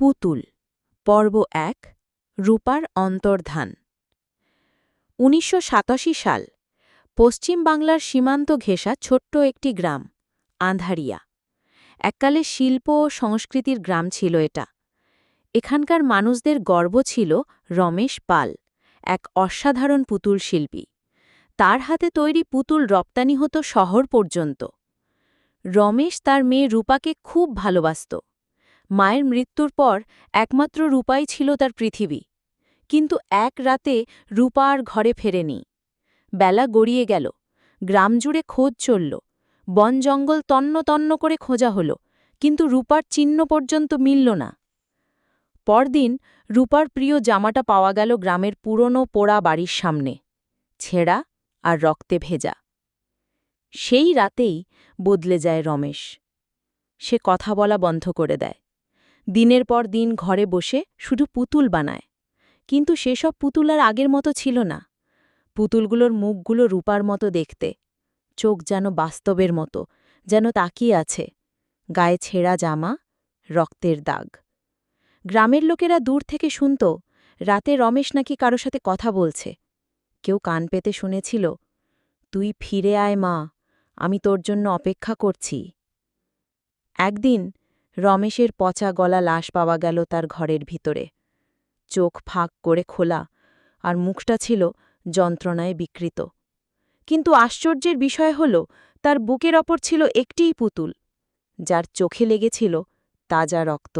পুতুল। পর্ব এক, রূপার অন্তর্ধান। উনিশশো সাতাশি সাল পশ্চিম বাংলার সীমান্ত ঘেঁষা ছোট্ট একটি গ্রাম আঁধারিয়া এককালে শিল্প ও সংস্কৃতির গ্রাম ছিল এটা। এখানকার মানুষদের গর্ব ছিল রমেশ পাল, এক অসাধারণ পুতুল শিল্পী। তার হাতে তৈরি পুতুল রপ্তানি হতো শহর পর্যন্ত। রমেশ তার মেয়ে রূপাকে খুব ভালোবাসত। মায়ের মৃত্যুর পর একমাত্র রূপাই ছিল তার পৃথিবী। কিন্তু এক রাতে রূপা আর ঘরে ফেরেনি। বেলা গড়িয়ে গেল। গ্রাম জুড়ে খোঁজ চলল। বন জঙ্গল তন্ন তন্ন করে খোঁজা হল, কিন্তু রূপার চিহ্ন পর্যন্ত মিলল না। পরদিন রূপার প্রিয় জামাটা পাওয়া গেল গ্রামের পুরনো পোড়া বাড়ির সামনে, ছেঁড়া আর রক্তে ভেজা। সেই রাতেই বদলে যায় রমেশ। সে কথা বলা বন্ধ করে দেয়। দিনের পর দিন ঘরে বসে শুধু পুতুল বানায়। কিন্তু সেসব পুতুল আর আগের মতো ছিল না। পুতুলগুলোর মুখগুলো রূপার মতো দেখতে, চোখ যেন বাস্তবের মতো, যেন তাকিয়ে আছে, গায়ে ছেঁড়া জামা, রক্তের দাগ। গ্রামের লোকেরা দূর থেকে শুনত, রাতে রমেশ নাকি কারও সাথে কথা বলছে। কেউ কান পেতে শুনেছিল, তুই ফিরে আয় মা, আমি তোর জন্য অপেক্ষা করছি। একদিন রমেশের পচা গলা লাশ পাওয়া গেল তার ঘরের ভিতরে। চোখ ফাঁক করে খোলা, আর মুখটা ছিল যন্ত্রণায় বিকৃত। কিন্তু আশ্চর্যের বিষয় হল, তার বুকের অপর ছিল একটিই পুতুল, যার চোখে লেগেছিল তাজা রক্ত।